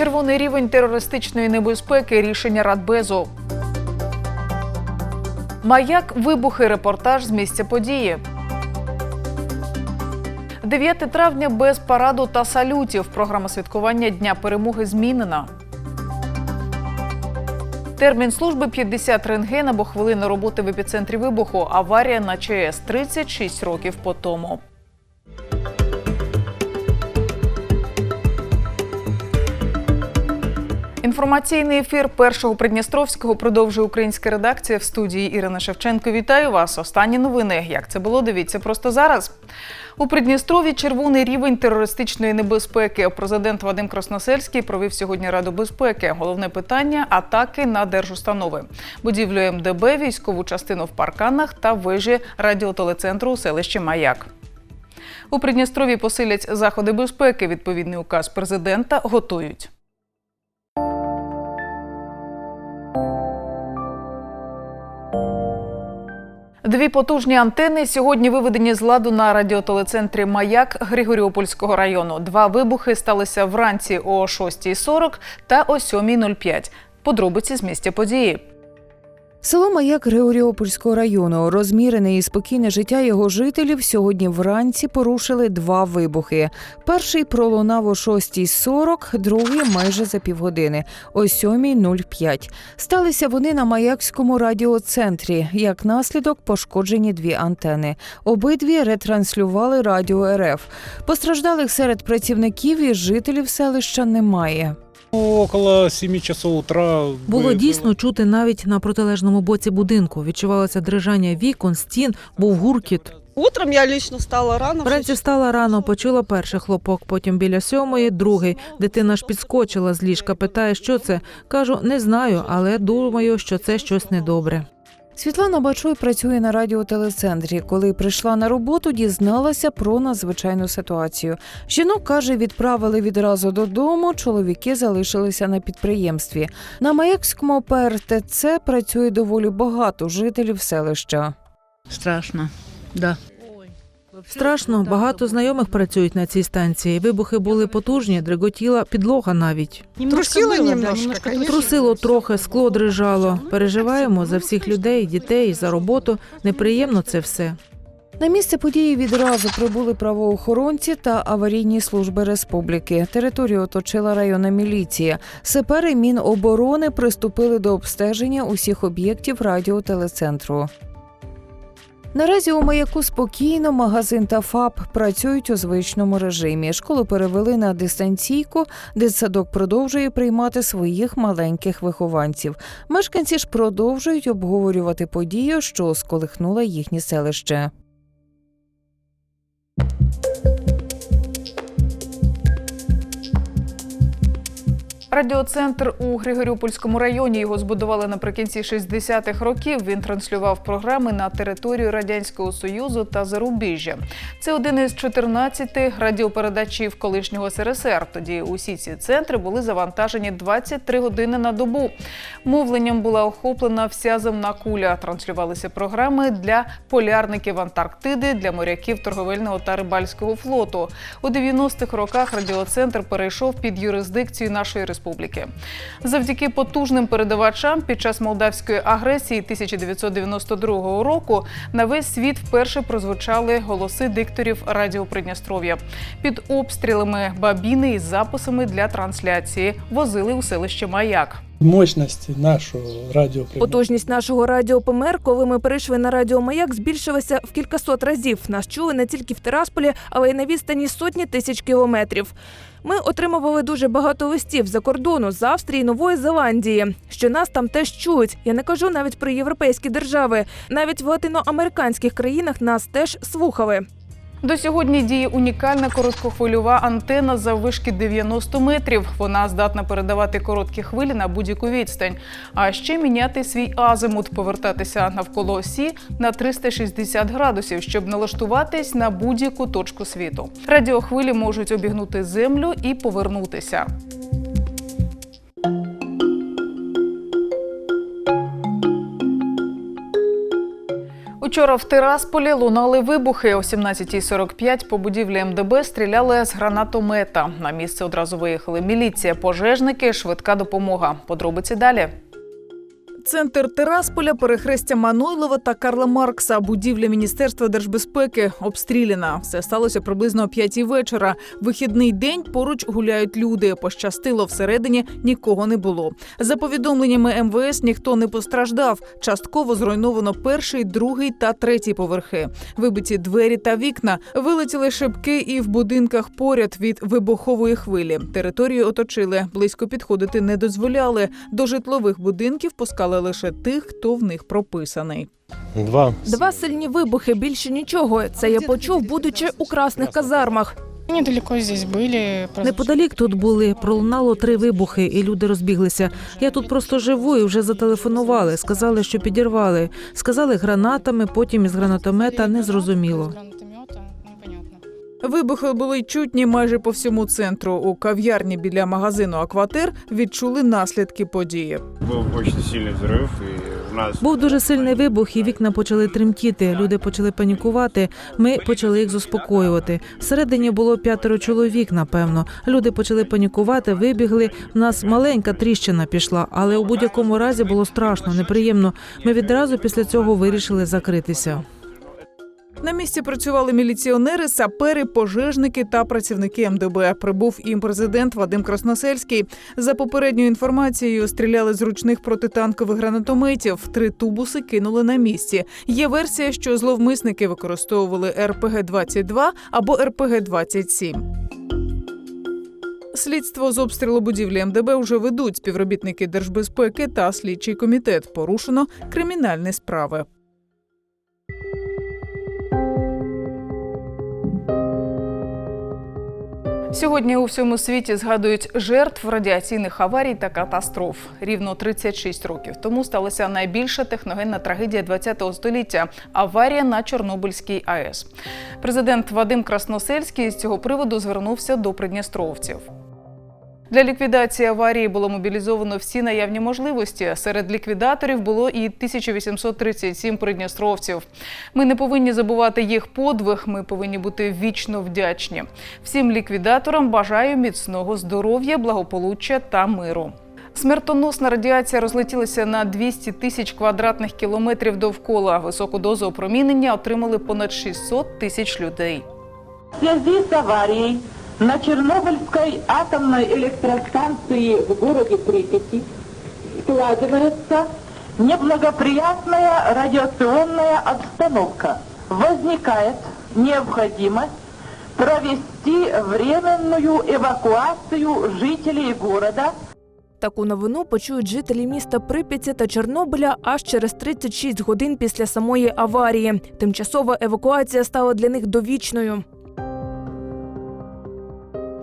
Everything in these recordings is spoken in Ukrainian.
Червоний рівень терористичної небезпеки. Рішення Радбезу. Маяк вибухи. Репортаж з місця події. 9 травня без параду та салютів. Програма святкування Дня перемоги змінена. Термін служби 50 рентген або хвилина роботи в епіцентрі вибуху. Аварія на ЧАЕС 36 років по тому. Інформаційний ефір першого Придністровського продовжує українська редакція в студії Ірина Шевченко. Вітаю вас. Останні новини. Як це було? Дивіться просто зараз. У Придністрові червоний рівень терористичної небезпеки. Президент Вадим Красносельський провів сьогодні Раду безпеки. Головне питання атаки на держустанови, будівлю МДБ, військову частину в парканах та вежі радіотелецентру у селищі Маяк. У Придністрові посилять заходи безпеки. Відповідний указ президента готують. Дві потужні антени сьогодні виведені з ладу на радіотелецентрі Маяк Григоріопольського району. Два вибухи сталися вранці о 6.40 та о 7.05. Подробиці з місця події. Село Маяк Григоріопольського району, розмірене і спокійне життя його жителів сьогодні вранці порушили два вибухи. Перший пролунав о 6.40, другий майже за півгодини о 7.05. Сталися вони на Маякському радіоцентрі. Як наслідок пошкоджені дві антени. Обидві ретранслювали радіо РФ. Постраждалих серед працівників і жителів селища немає. Около 7 часов утра Було дійсно чути навіть на протилежному боці будинку. Відчувалося дрижання вікон, стін, був гуркіт. Утром я лично стала рано. Вранці встала рано, почула перший хлопок, потім біля сьомої, другий. Дитина ж підскочила з ліжка, питає, що це. Кажу, не знаю, але думаю, що це щось недобре. Світлана Бачой працює на радіотелецентрі. Коли прийшла на роботу, дізналася про надзвичайну ситуацію. Жінок каже, відправили відразу додому. Чоловіки залишилися на підприємстві. На Маякському ПРТЦ працює доволі багато жителів селища. Страшно, да. Страшно, багато знайомих працюють на цій станції. Вибухи були потужні, дриготіла підлога навіть. Трусила немножко. Трусило трохи, скло дрижало. Переживаємо за всіх людей, дітей, за роботу. Неприємно це все. На місце події відразу прибули правоохоронці та аварійні служби республіки. Територію оточила районна міліція. Сапери Міноборони приступили до обстеження усіх об'єктів радіотелецентру. Наразі у маяку спокійно магазин та ФАП працюють у звичному режимі. Школу перевели на дистанційку, дитсадок продовжує приймати своїх маленьких вихованців. Мешканці ж продовжують обговорювати подію, що сколихнула їхнє селище. Радіоцентр у Григоріопольському районі його збудували наприкінці 60-х років. Він транслював програми на територію радянського союзу та зарубіжжя. Це один із 14 радіопередачів колишнього СРСР. Тоді усі ці центри були завантажені 23 години на добу. Мовленням була охоплена вся земна куля. Транслювалися програми для полярників Антарктиди, для моряків торговельного та рибальського флоту. У 90-х роках радіоцентр перейшов під юрисдикцію нашої республіки. Завдяки потужним передавачам під час молдавської агресії 1992 року на весь світ вперше прозвучали голоси дикторів Радіо Придністров'я. Під обстрілами бабіни із записами для трансляції возили у селище Маяк. Мощності нашого радіо Потужність нашого радіо ПМР, коли ми перейшли на радіо Маяк, збільшилася в кількасот разів. Нас чули не тільки в Тирасполі, але й на відстані сотні тисяч кілометрів. Ми отримували дуже багато листів за кордону з Австрії, Нової Зеландії, що нас там теж чують. Я не кажу навіть про європейські держави. Навіть в латиноамериканських країнах нас теж слухали. До сьогодні діє унікальна короткохвильова антена заввишки 90 метрів. Вона здатна передавати короткі хвилі на будь-яку відстань. А ще міняти свій азимут, повертатися навколо осі на 360 градусів, щоб налаштуватись на будь-яку точку світу. Радіохвилі можуть обігнути землю і повернутися. Учора в Тирасполі лунали вибухи. О 17.45 по будівлі МДБ стріляли з гранатомета. На місце одразу виїхали міліція, пожежники, швидка допомога. Подробиці далі. Центр Тирасполя, перехрестя Мануйлова та Карла Маркса. Будівля Міністерства держбезпеки обстріляна. Все сталося приблизно о п'ятій вечора. Вихідний день поруч гуляють люди. Пощастило всередині нікого не було. За повідомленнями МВС, ніхто не постраждав. Частково зруйновано перший, другий та третій поверхи. Вибиті двері та вікна. Вилетіли шибки і в будинках поряд від вибухової хвилі. Територію оточили. Близько підходити не дозволяли. До житлових будинків пускали лише тих, хто в них прописаний. Два. Два сильні вибухи, більше нічого. Це я почув, будучи у красних казармах. Недалеко здесь были. Неподалік тут були, пролунало три вибухи, і люди розбіглися. Я тут просто живу і вже зателефонували. Сказали, що підірвали. Сказали гранатами, потім із гранатомета незрозуміло. Вибухи були чутні майже по всьому центру. У кав'ярні біля магазину Акватер відчули наслідки події. Был очень сильный взрыв, и у нас... Був дуже сильний вибух, і вікна почали тремтіти. Люди почали панікувати. Ми почали їх заспокоювати. Всередині було п'ятеро чоловік. Напевно, люди почали панікувати, вибігли. У нас маленька тріщина пішла, але у будь-якому разі було страшно, неприємно. Ми відразу після цього вирішили закритися. На місці працювали міліціонери, сапери, пожежники та працівники МДБ. Прибув і президент Вадим Красносельський. За попередньою інформацією, стріляли з ручних протитанкових гранатометів. Три тубуси кинули на місці. Є версія, що зловмисники використовували РПГ 22 або РПГ 27 Слідство з обстрілу будівлі МДБ вже ведуть співробітники держбезпеки та слідчий комітет. Порушено кримінальні справи. Сьогодні у всьому світі згадують жертв радіаційних аварій та катастроф. Рівно 36 років тому сталася найбільша техногенна трагедія ХХ століття аварія на Чорнобильській АЕС. Президент Вадим Красносельський з цього приводу звернувся до придністровців. Для ліквідації аварії було мобілізовано всі наявні можливості. Серед ліквідаторів було і 1837 придністровців. Ми не повинні забувати їх подвиг. Ми повинні бути вічно вдячні. Всім ліквідаторам бажаю міцного здоров'я, благополуччя та миру. Смертоносна радіація розлетілася на 200 тисяч квадратних кілометрів довкола. Високу дозу опромінення отримали понад 600 тисяч людей. В связи с аварией на Чернобыльской атомной электростанции в городе Припяти складывается неблагоприятная радиационная обстановка. Возникает необходимость провести временную эвакуацию жителей города Таку новину почують жителі міста Прип'яті та Чорнобиля аж через 36 годин після самої аварії. Тимчасова евакуація стала для них довічною.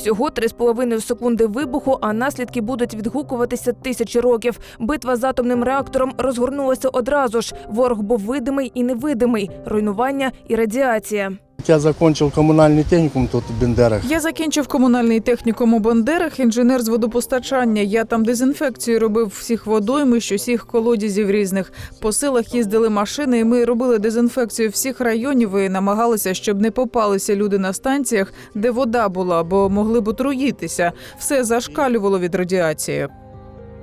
Всього 3,5 секунди вибуху, а наслідки будуть відгукуватися тисячі років. Битва з атомним реактором розгорнулася одразу ж. Ворог був видимий і невидимий, руйнування і радіація. Я закончил коммунальный техникум тут в Бендерах. Я закінчив комунальний технікум у Бандерах, інженер з водопостачання. Я там дезінфекцію робив всіх водоймищ, усіх колодязів різних. По селах їздили машини, і ми робили дезінфекцію всіх районів і намагалися, щоб не попалися люди на станціях, де вода була, бо могли б отруїтися. Все зашкалювало від радіації.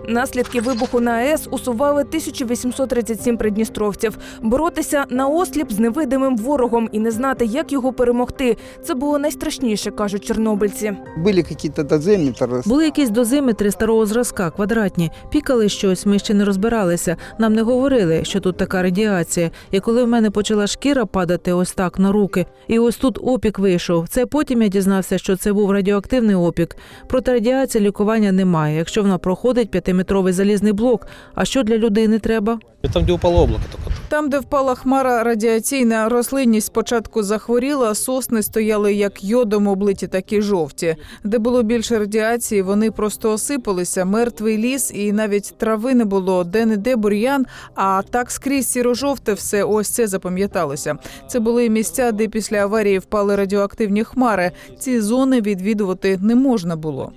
Наслідки вибуху на АЕС усували 1837 придністровців. Боротися на осліп з невидимим ворогом і не знати, як його перемогти. Це було найстрашніше, кажуть чорнобильці. Были какие-то дозиметры. Були якісь дозиметри старого зразка, квадратні. Пікали щось, ми ще не розбиралися. Нам не говорили, що тут така радіація. І коли в мене почала шкіра падати ось так на руки, і ось тут опік вийшов. Це потім я дізнався, що це був радіоактивний опік. Проти радіації лікування немає. Якщо вона проходить п'ятиметровий залізний блок, а що для людини треба? Там, где упало облако только. Там, де впала хмара, радіаційна рослинність спочатку захворіла, сосни стояли як йодом облиті, такі жовті. Де було більше радіації, вони просто осипалися. Мертвий ліс, і навіть трави не було. Де не де бур'ян, а так скрізь сіро-жовте все. Ось це запам'яталося. Це були місця, де після аварії впали радіоактивні хмари. Ці зони відвідувати не можна було.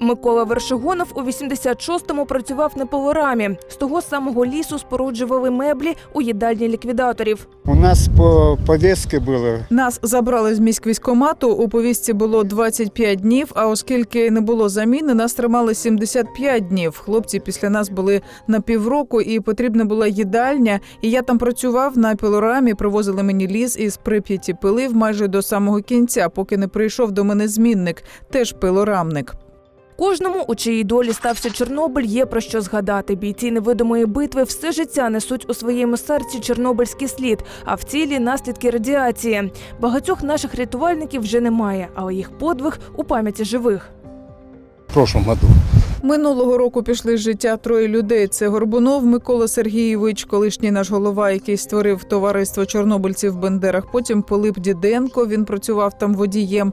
Микола Вершигонов у 86-му працював на поварами. З того самого лісу споруджували меблі у їдальні ліквідаторів. У нас по повестке было Нас забрали з міськвійськомату. У повістці було 25 днів. А оскільки не було заміни, нас тримали 75 днів. Хлопці після нас були на півроку, і потрібна була їдальня. І я там працював на пілорамі. Привозили мені ліс із прип'яті пилив майже до самого кінця, поки не прийшов до мене змінник, теж пилорамник. Кожному, у чиїй долі стався Чорнобиль, є про що згадати. Бійці невидимої битви все життя несуть у своєму серці чорнобильський слід, а в цілі наслідки радіації. Багатьох наших рятувальників вже немає, але їх подвиг у пам'яті живих. В прошлом году. Минулого року пішли з життя троє людей. Це Горбунов Микола Сергійович, колишній наш голова, який створив товариство чорнобильців в Бендерах. Потім Пилип Діденко. Він працював там водієм.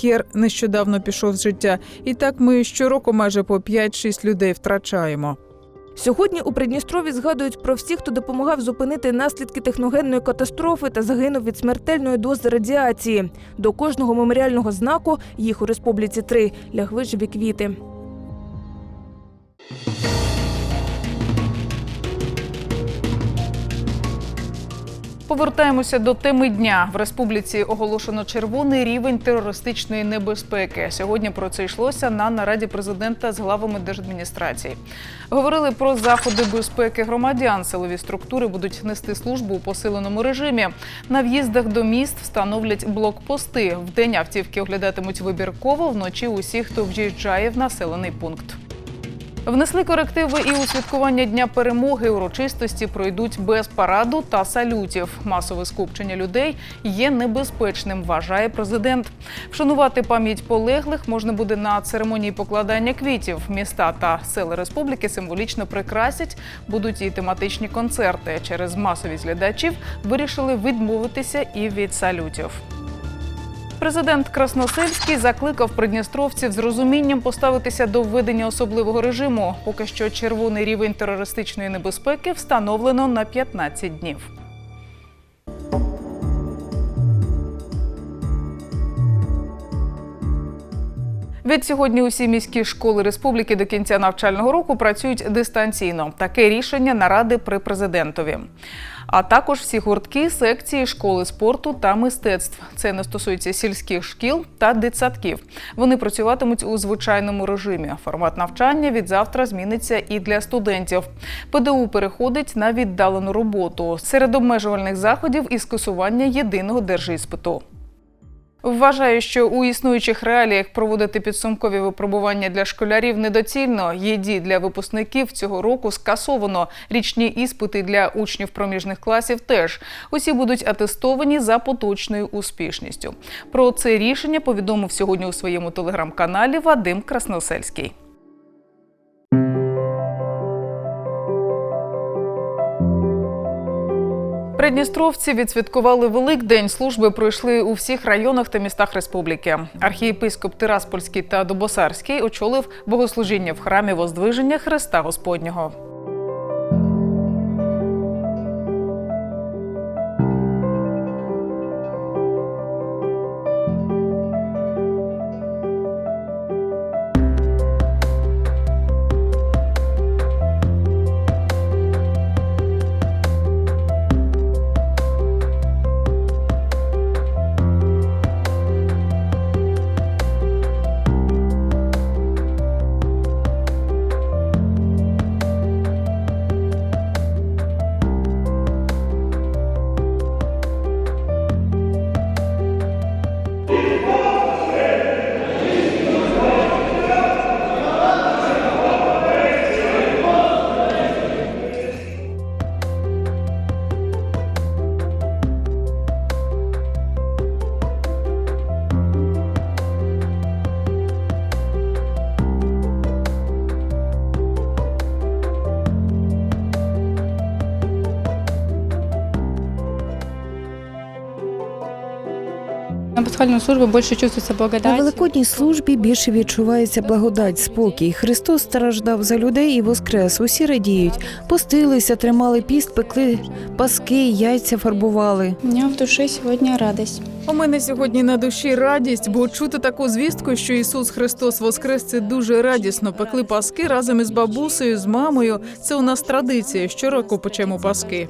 Кер нещодавно пішов з життя. І так ми щороку майже по 5-6 людей втрачаємо. Сьогодні у Придністрові згадують про всіх, хто допомагав зупинити наслідки техногенної катастрофи та загинув від смертельної дози радіації. До кожного меморіального знаку їх у республіці три лягли живі квіти. Повертаємося до теми дня. В республіці оголошено червоний рівень терористичної небезпеки. Сьогодні про це йшлося на нараді президента з главами держадміністрації. Говорили про заходи безпеки громадян. Силові структури будуть нести службу у посиленому режимі. На в'їздах до міст встановлять блокпости. Вдень автівки оглядатимуть вибірково, вночі усіх, хто в'їжджає в населений пункт. Внесли корективи і у святкування Дня перемоги урочистості пройдуть без параду та салютів. Масове скупчення людей є небезпечним, вважає президент. Вшанувати пам'ять полеглих можна буде на церемонії покладання квітів. Міста та села республіки символічно прикрасять. Будуть і тематичні концерти. Через масовість глядачів вирішили відмовитися і від салютів. Президент Красносельський закликав придністровців з розумінням поставитися до введення особливого режиму. Поки що червоний рівень терористичної небезпеки встановлено на 15 днів. Відсьогодні усі міські школи республіки до кінця навчального року працюють дистанційно. Таке рішення наради при президентові. А також всі гуртки, секції, школи спорту та мистецтв. Це не стосується сільських шкіл та дитсадків. Вони працюватимуть у звичайному режимі. Формат навчання від завтра зміниться і для студентів. ПДУ переходить на віддалену роботу серед обмежувальних заходів і скасування єдиного держіспиту. Вважаю, що у існуючих реаліях проводити підсумкові випробування для школярів недоцільно. ЄДІ для випускників цього року скасовано. Річні іспити для учнів проміжних класів теж. Усі будуть атестовані за поточною успішністю. Про це рішення повідомив сьогодні у своєму телеграм-каналі Вадим Красносельський. Придністровці відсвяткували Великдень. Служби пройшли у всіх районах та містах республіки. Архієпископ Тираспольський та Добосарський очолив богослужіння в храмі Воздвиження Христа Господнього. На пасхальную службу больше чувствуется На великодній службі більше відчувається благодать, спокій. Христос страждав за людей і воскрес. Усі радіють, постилися, тримали піст, пекли паски, яйця фарбували. У меня в душе сегодня радость. У мене сьогодні на душі радість, бо чути таку звістку, що Ісус Христос Воскрес, це дуже радісно. Пекли паски разом із бабусею, з мамою. Це у нас традиція. Щороку печемо паски.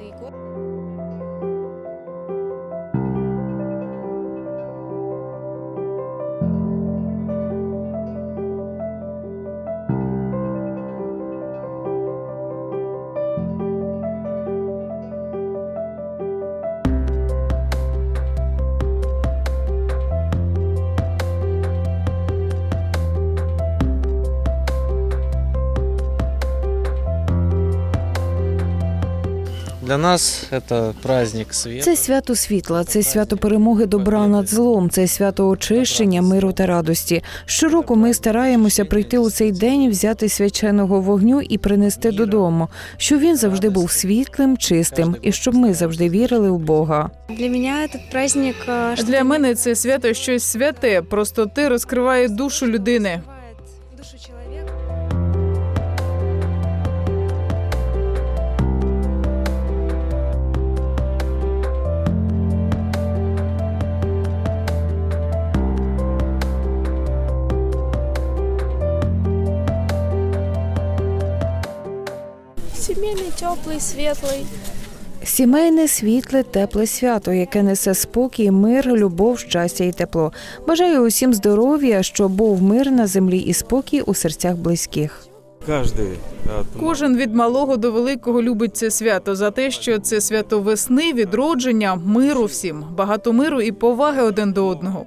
Для нас это праздник света. Це свято світла, це свято перемоги добра над злом, це свято очищення, миру та радості. Щороку ми стараємося прийти у цей день, взяти свяченого вогню і принести додому, щоб він завжди був світлим, чистим, і щоб ми завжди вірили в Бога. Для меня этот праздник... э, Для мене це свято щось святе. Простоти розкриває душу людини. душу человека. Теплий, світлий. Сімейне, світле, тепле свято, яке несе спокій, мир, любов, щастя і тепло. Бажаю усім здоров'я, щоб був мир на землі і спокій у серцях близьких. Каждый. Кожен від малого до великого любить це свято за те, що це свято весни, відродження, миру всім, багато миру і поваги один до одного.